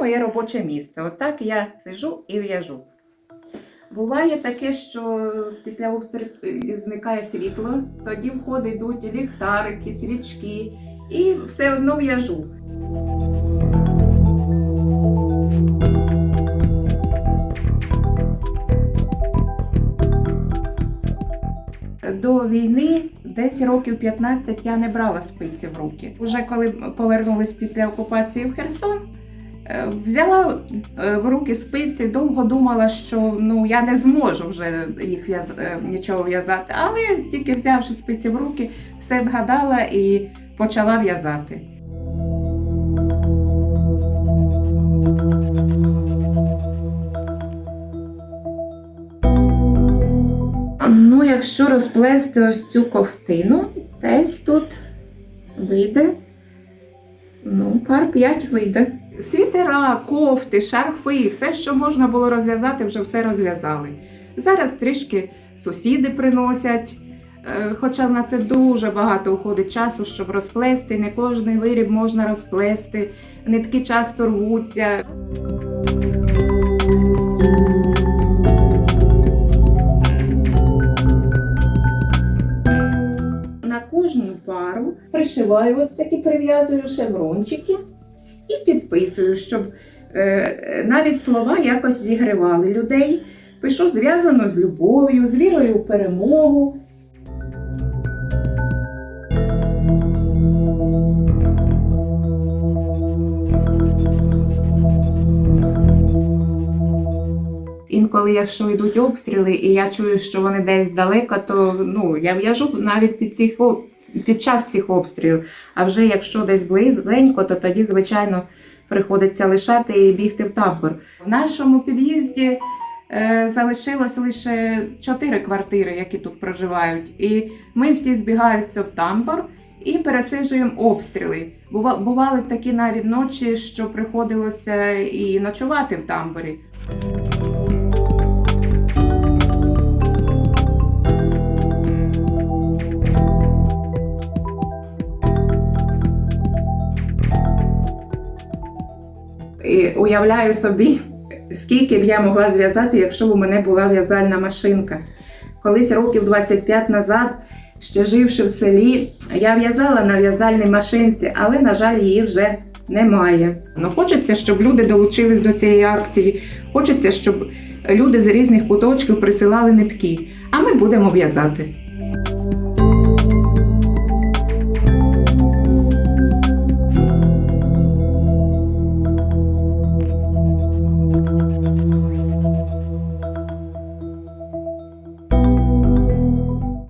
моє робоче місце. Отак я сижу і в'яжу. Буває таке, що після обстрілу зникає світло, тоді в ход йдуть ліхтарики, свічки, і все одно в'яжу. До війни десь років 15 я не брала спиці в руки. Уже коли повернулись після окупації в Херсон, е, взяла е, в руки спиці, довго думала, що ну я не зможу вже їх в'яз... е, нічого в'язати. Але тільки взявши спиці в руки, все згадала і почала в'язати. Ну, якщо розплести ось цю ковтину, десь тут вийде. Ну, пар 5 вийде. Світера, кофти, шарфи, все, що можна було розв'язати, вже все розв'язали. Зараз трішки сусіди приносять, е, хоча на це дуже багато уходить часу, щоб розплести. Не кожний виріб можна розплести, нитки часто рвуться. На кожну пару пришиваю ось такі прив'язую шеврончики і підписую, щоб е, навіть слова якось зігрівали людей. Пишу зв'язано з любов'ю, з вірою у перемогу. Інколи, якщо йдуть обстріли, і я чую, що вони десь далеко, то ну, я в'яжу навіть під, о- під час цих обстрілів. А вже якщо десь близенько, то тоді, звичайно, приходиться лишати і бігти в табор. В нашому під'їзді е, залишилось лише чотири квартири, які тут проживають. І ми всі збігаються в тамбор і пересиджуємо обстріли. Бува- Бували такі навіть ночі, що приходилося і ночувати в тамборі. І уявляю собі, скільки б я могла зв'язати, якщо б у мене була в'язальна машинка. Колись років 25 назад, ще живши в селі, я в'язала на в'язальній машинці, але, на жаль, її вже немає. Ну, хочеться, щоб люди долучились до цієї акції. Хочеться, щоб люди з різних куточків присилали нитки, а ми будемо в'язати.